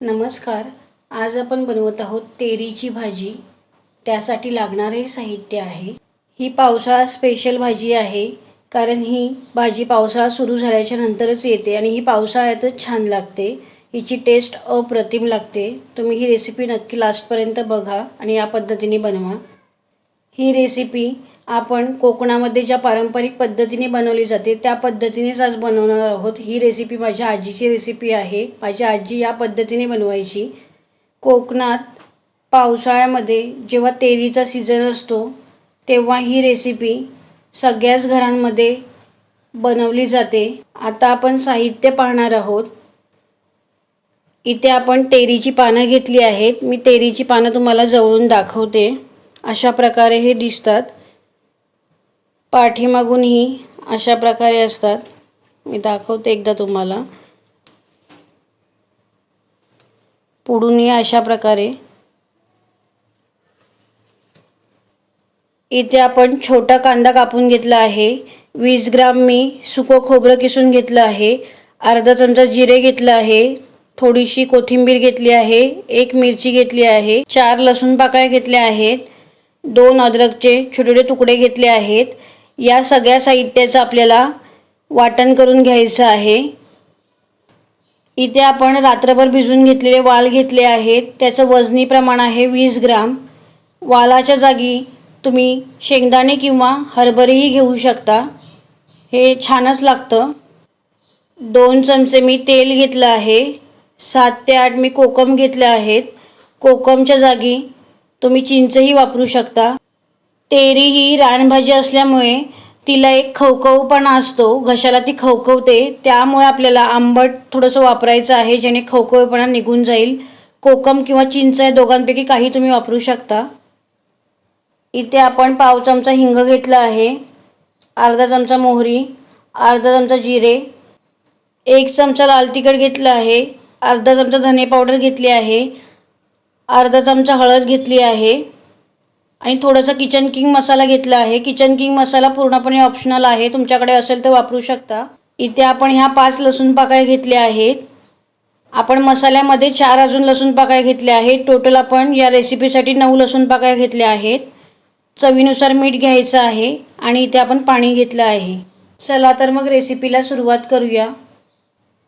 नमस्कार. आज आपण बनवत आहोत तेरीची भाजी. त्यासाठी लागणारे साहित्य आहे. ही पावसाळा स्पेशल भाजी आहे. कारण ही भाजी पावसाळा सुरू झाल्याच्या नंतरच येते आणि ही पावसाळ्यातच छान लागते. हिची टेस्ट अप्रतिम लागते. तुम्ही ही रेसिपी नक्की लास्टपर्यंत बघा आणि या पद्धतीने बनवा. ही रेसिपी आपण कोकणामध्ये ज्या पारंपरिक पद्धतीने बनवली जाते त्या पद्धतीनेच आज बनवणार आहोत. ही रेसिपी माझ्या आजीची रेसिपी आहे. माझी आजी या पद्धतीने बनवायची. कोकणात पावसाळ्यामध्ये जेव्हा तेरीचा सीझन असतो तेव्हा ही रेसिपी सगळ्याच घरांमध्ये बनवली जाते. आता आपण साहित्य पाहणार आहोत. इथे आपण तेरीची पानं घेतली आहेत. मी तेरीची पानं तुम्हाला जवळून दाखवते. अशा प्रकारे हे दिसतात. पाठीमागूनही अशा प्रकारे असतात. मी दाखवते एकदा तुम्हाला. पुढूनही अशा प्रकारे. इथे आपण छोटा कांदा कापून घेतला आहे. वीस ग्राम मी सुकं खोबरं किसून घेतलं आहे. अर्धा चमचा जिरे घेतलं आहे. थोडीशी कोथिंबीर घेतली आहे. एक मिरची घेतली आहे. चार लसूण पाकळ्या घेतल्या आहेत. दोन अद्रकचे छोटे छोटे तुकडे घेतले आहेत. या सगळ्या साहित्याचं आपल्याला वाटण करून घ्यायचं आहे. इथे आपण रात्रभर भिजवून घेतलेले वाल घेतले आहेत. त्याचं वजनी प्रमाण आहे वीस ग्राम. वालाच्या जागी तुम्ही शेंगदाणे किंवा हरभरेही घेऊ शकता. हे छानच लागतं. दोन चमचे मी तेल घेतलं आहे. सात ते आठ मी कोकम घेतले आहेत. कोकमच्या जागी तुम्ही चिंचही वापरू शकता. तेरी ही रानभाजी असल्यामुळे तिला एक खवखवपणा असतो. घशाला ती खवखवते. त्यामुळे आपल्याला आंबट थोडंसं वापरायचं आहे जेणे खवखवपणा निघून जाईल. कोकम किंवा चिंच या दोघांपैकी काही तुम्ही वापरू शकता. इथे आपण पाव चमचा हिंग घेतला आहे. अर्धा चमचा मोहरी अर्धा चमचा जिरे एक चमचा लाल तिखट घेतलं आहे. अर्धा चमचा धने पावडर घेतली आहे. अर्धा चमचा हळद घेतली आहे. आणि थोडंसं किचन किंग मसाला घेतला आहे. किचन किंग मसाला पूर्णपणे ऑप्शनल आहे. तुमच्याकडे असेल तर वापरू शकता. इथे आपण ह्या पाच लसूण पाकळ्या घेतल्या आहेत. आपण मसाल्यामध्ये चार अजून लसूण पाकळ्या घेतल्या आहेत. टोटल आपण या रेसिपीसाठी नऊ लसूण पाकळ्या घेतल्या आहेत. चवीनुसार मीठ घ्यायचं आहे आणि इथे आपण पाणी घेतलं आहे. चला तर मग रेसिपीला सुरुवात करूया.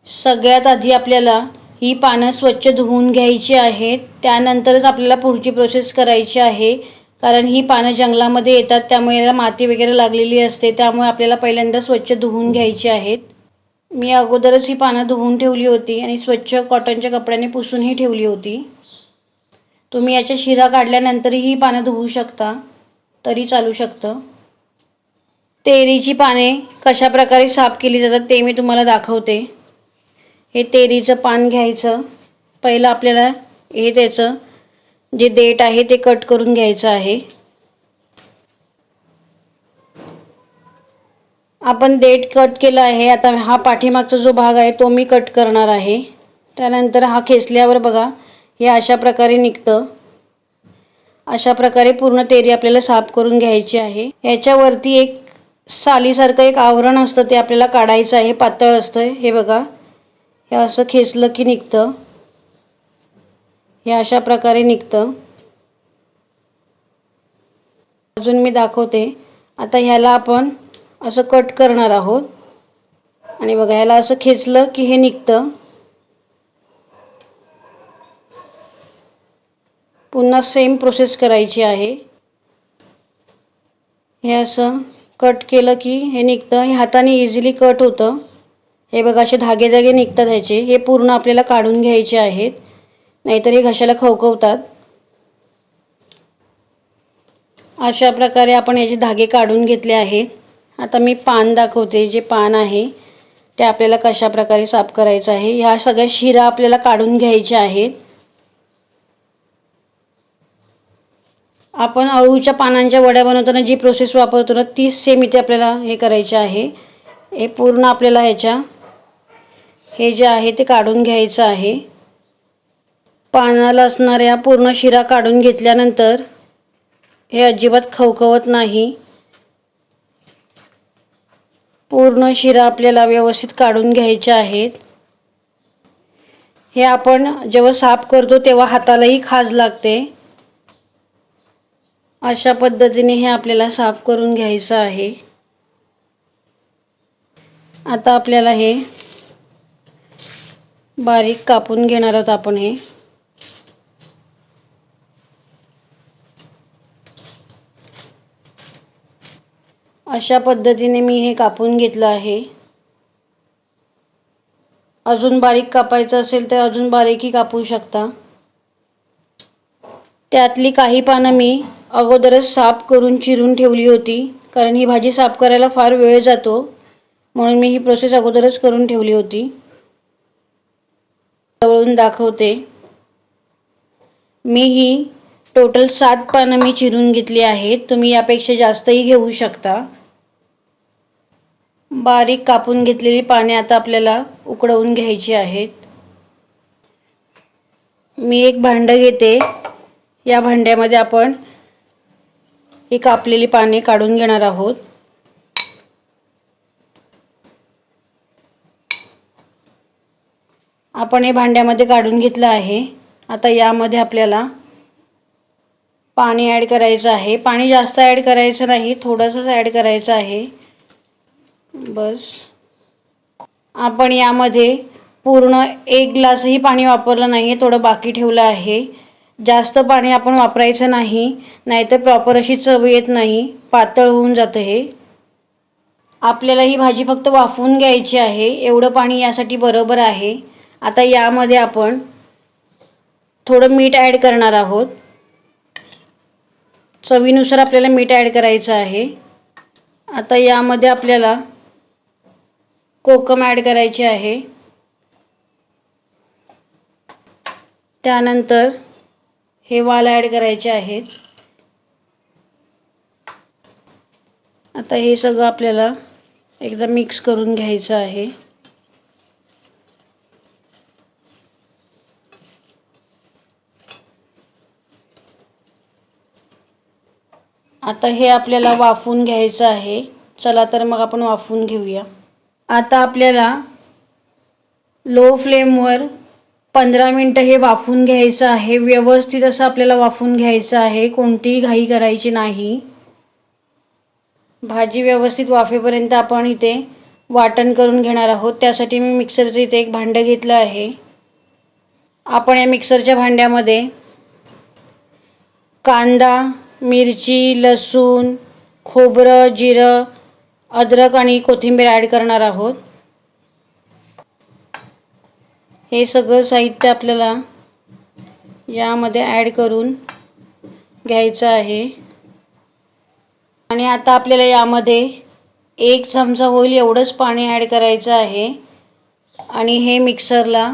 सगळ्यात आधी आपल्याला ही पानं स्वच्छ धुवून घ्यायची आहेत. त्यानंतरच आपल्याला पुढची प्रोसेस करायची आहे. कारण ही पानं जंगलामध्ये येतात त्यामुळे याला माती वगैरे लागलेली असते त्यामुळे आपल्याला पहिल्यांदा स्वच्छ धुवून घ्यायची आहेत. मी अगोदरच ही पानं धुवून ठेवली होती आणि स्वच्छ कॉटनच्या कपड्याने पुसूनही ठेवली होती. तुम्ही याच्या शिरा काढल्यानंतरही ही पानं धुवू शकता तरी चालू शकतं. तेरीची पाने कशा प्रकारे साफ केली जातात ते मी तुम्हाला दाखवते. हे तेरीचं पान घ्यायचं. पहिलं आपल्याला हे त्याचं जे देठ आहे ते कट करून घ्यायचं आहे. आपण देठ कट केला आहे. आता हा पाठीमागचा जो भाग आहे तो मी कट करणार आहे. त्यानंतर हा खेचल्यावर बघा हे अशा प्रकारे निघतं. अशा प्रकारे पूर्ण तेरी आपल्याला साफ करून घ्यायची आहे. याच्यावरती एक सालीसारखं एक आवरण असतं ते आपल्याला काढायचं आहे. पातळ असतं. हे बघा हे असं खेचलं की निघतं. हे अशा प्रकारे निघतं. अजून मी दाखवते. आता ह्याला आपण असं कट करणार आहोत. आणि बघा ह्याला असं खेचलं की हे निघतं. पुन्हा सेम प्रोसेस करायची आहे. हे असं कट केलं की हे निघतं. हे हाताने इझिली कट होतं. हे बघा असे धागे धागे निघतात ह्याचे. हे पूर्ण आपल्याला काढून घ्यायचे आहेत. नाहीतर हे घशाला खवखवतात. अशा प्रकारे आपण याचे धागे काढून घेतले आहेत आता मी पान दाखवते जे पान आहे ते आपल्याला कशा प्रकारे साफ करायचं आहे. ह्या सगळ्या शिरा आपल्याला काढून घ्यायच्या आहेत. आपण अळूच्या पानांच्या वड्या बनवताना जी प्रोसेस वापरतो ना तीच सेम इथे आपल्याला हे करायचे आहे. हे पूर्ण आपल्याला ह्याच्या हे जे आहे ते काढून घ्यायचं आहे. पानाला असणाऱ्या पूर्ण शिरा काढून घेतल्यानंतर हे अजिबात खवखवत नाही. पूर्ण शिरा आपल्याला व्यवस्थित काढून घ्यायच्या आहेत. हे आपण जेव्हा साफ करतो तेव्हा हातालाही खाज लागते. अशा पद्धतीने हे आपल्याला साफ करून घ्यायचं आहे. आता आपल्याला हे बारीक कापून घेणार आहोत आपण हे. अशा पद्धतीने मी हे कापून घेतलं आहे. अजून बारीक कापायचं असेल तर अजून बारीकही कापू शकता. त्यातली काही पानं मी अगोदरच साफ करून चिरून ठेवली होती कारण ही भाजी साफ करायला फार वेळ जातो म्हणून मी ही प्रोसेस अगोदरच करून ठेवली होती. जवळून दाखवते. मी ही टोटल सात पानं मी चिरून घेतली आहेत तुम्ही यापेक्षा जास्तही घेऊ शकता. बारीक कापून घेतलेली पाने आता आपल्याला उकडवून घ्यायची आहेत. मी एक भांडं घेते. या भांड्यामध्ये आपण ही कापलेली पाने काढून घेणार आहोत. आपण हे भांड्यामध्ये काढून घेतलं आहे. आता यामध्ये आपल्याला पाणी ॲड करायचं आहे. पाणी जास्त ॲड करायचं नाही थोडंसंच ॲड करायचं आहे. बस. आपण यामध्ये पूर्ण एक ग्लासही पाणी वापरलं नाही थोडं बाकी ठेवलं आहे. जास्त पाणी आपण वापरायचं नाही नाहीतर प्रॉपर अशी चव येत नाही पातळ होऊन जातं हे. आपल्याला ही भाजी फक्त वाफवून घ्यायची आहे एवढं पाणी यासाठी बरोबर आहे. आता यामध्ये आपण थोडं मीठ ॲड करणार आहोत. चवीनुसार आपल्याला मीठ ॲड करायचं आहे. आता यामध्ये आपल्याला कोकम ॲड करायचे आहे. त्यानंतर हे वाल ॲड करायचे आहेत. आता हे सगळं आपल्याला एकदा मिक्स करून घ्यायचं आहे. आता हे आपल्याला वाफवून घ्यायचं आहे. चला तर मग आपण वाफवून घेऊया. आता आपल्याला लो फ्लेमवर पंधरा मिनटं हे वाफून घ्यायचं आहे. व्यवस्थित असं आपल्याला वाफून घ्यायचं आहे. कोणतीही घाई करायची नाही. भाजी व्यवस्थित वाफेपर्यंत आपण इथे वाटण करून घेणार आहोत. त्यासाठी मी मिक्सरचं इथे एक भांडं घेतलं आहे. आपण या मिक्सरच्या भांड्यामध्ये कांदा मिरची लसूण खोबरं जिरं अद्रक आणि कोथिंबीर ॲड करणार आहोत. हे सगळं साहित्य आपल्याला यामध्ये ॲड करून घ्यायचं आहे. आणि आता आपल्याला यामध्ये एक चमचा होईल एवढंच पाणी ॲड करायचं आहे. आणि हे मिक्सरला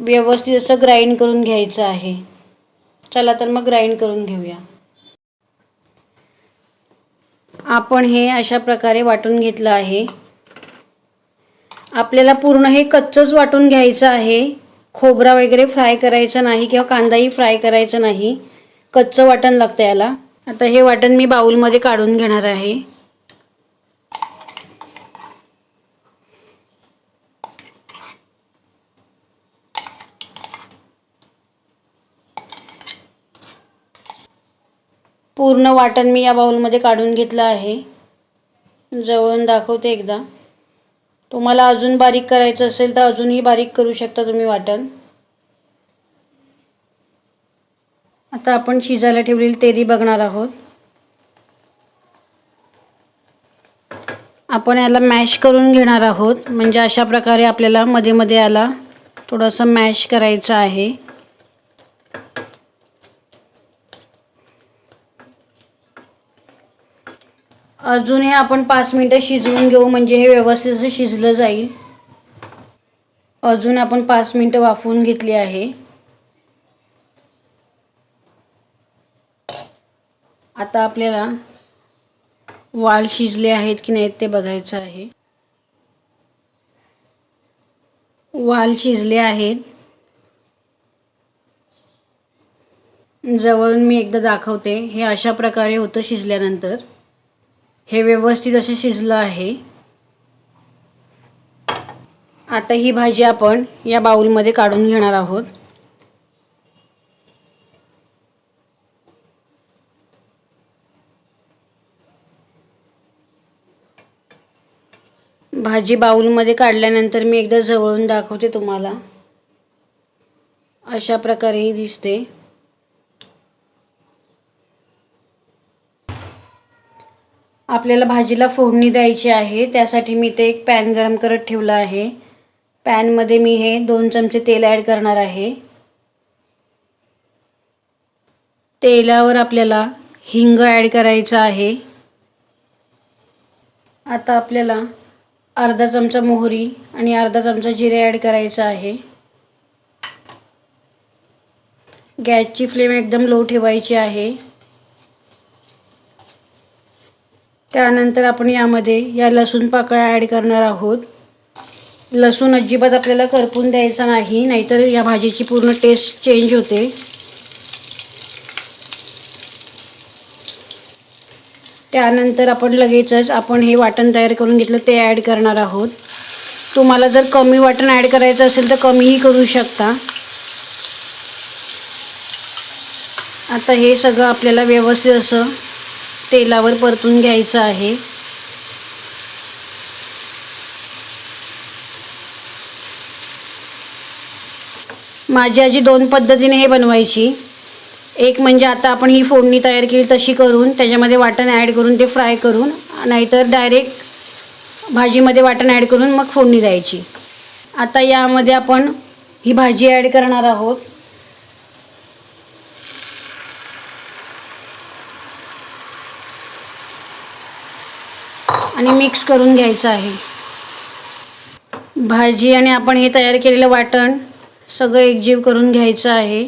व्यवस्थित असं ग्राइंड करून घ्यायचं आहे. चला तर मग ग्राइंड करून घेऊया. आपण हे अशा प्रकारे वाटून घेतलं आहे. आपल्याला पूर्ण हे कच्चंच वाटून घ्यायचं आहे. खोबरा वगैरे फ्राय करायचा नाही किंवा कांदाही फ्राय करायचा नाही. कच्चं वाटण लागतं याला. आता हे वाटण मी बाऊलमध्ये काढून घेणार आहे. पूर्ण वाटण मी या बाउलमध्ये काढून घेतलं आहे. जवळून दाखवते एकदा. तुम्हाला अजून बारीक करायचं असेल तर अजूनही बारीक करू शकता तुम्ही वाटण. आता आपण शिजायला ठेवलेली तेरी बघणार आहोत. आपण याला मॅश करून घेणार आहोत. म्हणजे अशा प्रकारे आपल्याला मध्ये मध्ये याला थोडंसं मॅश करायचं आहे. अजून हे आपण पाच मिनटं शिजवून घेऊ म्हणजे हे व्यवस्थित असं शिजलं जाईल. अजून आपण पाच मिनटं वाफवून घेतली आहे. आता आपल्याला वाल शिजले आहेत की नाहीत ते बघायचं आहे. वाल शिजले आहेत. जवळून मी एकदा दाखवते. हे अशा प्रकारे होतं शिजल्यानंतर. हे व्यवस्थित असं शिजलं आहे. आता ही भाजी आपण या बाउलमध्ये काढून घेणार आहोत. भाजी बाऊलमध्ये काढल्यानंतर मी एकदा जवळून दाखवते तुम्हाला. अशा प्रकारे ही दिसते. आपल्याला भाजीला फोडणी द्यायची आहे. त्यासाठी मी ते एक पॅन गरम करत ठेवलं आहे. पॅनमध्ये मी हे दोन चमचे तेल ॲड करणार आहे. तेलावर आपल्याला हिंग ॲड करायचं आहे. आता आपल्याला अर्धा चमचा मोहरी आणि अर्धा चमचा जिरे ॲड करायचं आहे. गॅसची फ्लेम एकदम लो ठेवायची आहे. त्यानंतर आपण यामध्ये या लसूण पाकळ्या ॲड करणार आहोत. लसूण अजिबात आपल्याला करपून द्यायचा नाही नाहीतर या भाजीची पूर्ण टेस्ट चेंज होते. त्यानंतर आपण लगेचच आपण हे वाटण तयार करून घेतलं ते ॲड करणार आहोत. तुम्हाला जर कमी वाटण ॲड करायचं असेल तर कमीही करू शकता. आता हे सगळं आपल्याला व्यवस्थित असं तेलावर परतून घ्यायचं आहे. माझी आजी दोन पद्धतीने हे बनवायची. एक म्हणजे आता आपण ही फोडणी तयार केली तशी करून त्याच्यामध्ये वाटण ॲड करून ते फ्राय करून नाहीतर डायरेक्ट भाजीमध्ये वाटण ॲड करून मग फोडणी द्यायची. आता यामध्ये आपण ही भाजी ॲड करणार आहोत. आणि मिक्स करून घ्यायचं आहे. भाजी आणि आपण हे तयार केलेलं वाटण सगळं एकजीव करून घ्यायचं आहे.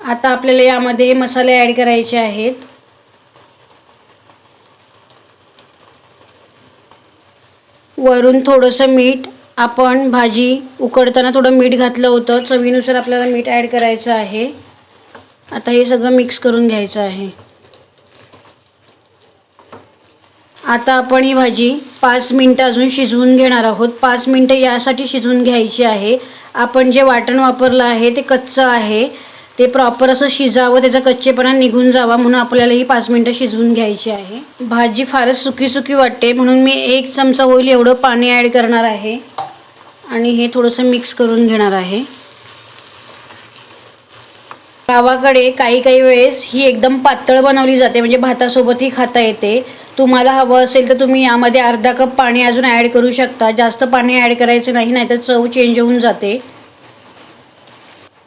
आता आपल्याला यामध्ये मसाले ॲड करायचे आहेत. वरून थोडंसं मीठ आपण भाजी उकडताना थोडं मीठ घातलं होतं चवीनुसार आपल्याला मीठ ॲड करायचं आहे. आता हे सगळं मिक्स करून घ्यायचं आहे. आता आपण ही भाजी पाच मिनटं अजून शिजवून घेणार आहोत. पाच मिनटं यासाठी शिजवून घ्यायची आहे. आपण जे वाटण वापरलं आहे ते कच्चं आहे. ते प्रॉपर असं शिजावं त्याचा कच्चेपणा निघून जावा म्हणून आपल्याला ही पाच मिनटं शिजवून घ्यायची आहे. भाजी फारच सुकी सुकी वाटते म्हणून मी एक चमचा होईल एवढं पाणी ॲड करणार आहे. आणि हे थोडंसं मिक्स करून घेणार आहे. गावाकडे काही काही वेळेस ही एकदम पातळ बनवली जाते म्हणजे भातासोबतही खाता येते. तुम्हाला हवं असेल तर तुम्ही यामध्ये अर्धा कप पाणी अजून ॲड करू शकता. जास्त पाणी ॲड करायचं नाही नाहीतर चव चेंज होऊन जाते.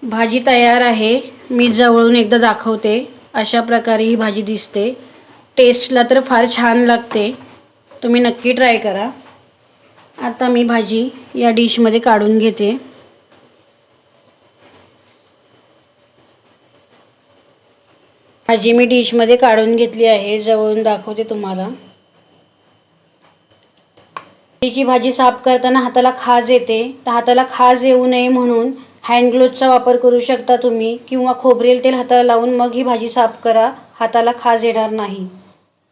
भाजी तयार आहे. मी जवळून एकदा दाखवते. अशा प्रकारे ही भाजी दिसते. टेस्टला तर फार छान लागते. तुम्ही नक्की ट्राय करा. आता मी भाजी या डिशमध्ये काढून घेते. भाजी मी डिशमध्ये काढून घेतली आहे. जवळून दाखवते तुम्हाला. तिची भाजी साफ करताना हाताला खाज येते. तर हाताला खाज येऊ नये म्हणून हँड ग्लोजचा वापर करू शकता तुम्ही. किंवा खोबरेल तेल हाताला लावून मग ही भाजी साफ करा. हाताला खाज येणार नाही.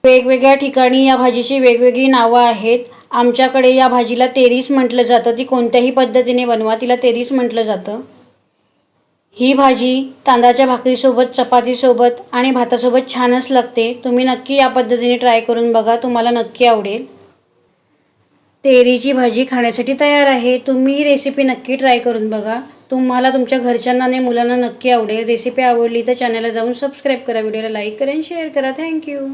वेगवेगळ्या ठिकाणी या भाजीची वेगवेगळी नावं आहेत. आमच्याकडे या भाजीला तेरीस म्हटलं जातं. ती कोणत्याही पद्धतीने बनवा. तिला तेरीस म्हटलं जातं. ही भाजी तांदळाच्या भाकरीसोबत चपातीसोबत आणि भातासोबत छानच लागते. तुम्ही नक्की या पद्धतीने ट्राय करून बघा. तुम्हाला नक्की आवडेल. तेरीची भाजी खाण्यासाठी तयार आहे. तुम्ही ही रेसिपी नक्की ट्राय करून बघा. तुम्हाला तुमच्या घरच्यांना आणि मुलांना नक्की आवडेल. रेसिपी आवडली तर चॅनलला जाऊन सबस्क्राईब करा. व्हिडिओला लाईक करा आणि शेअर करा. थँक्यू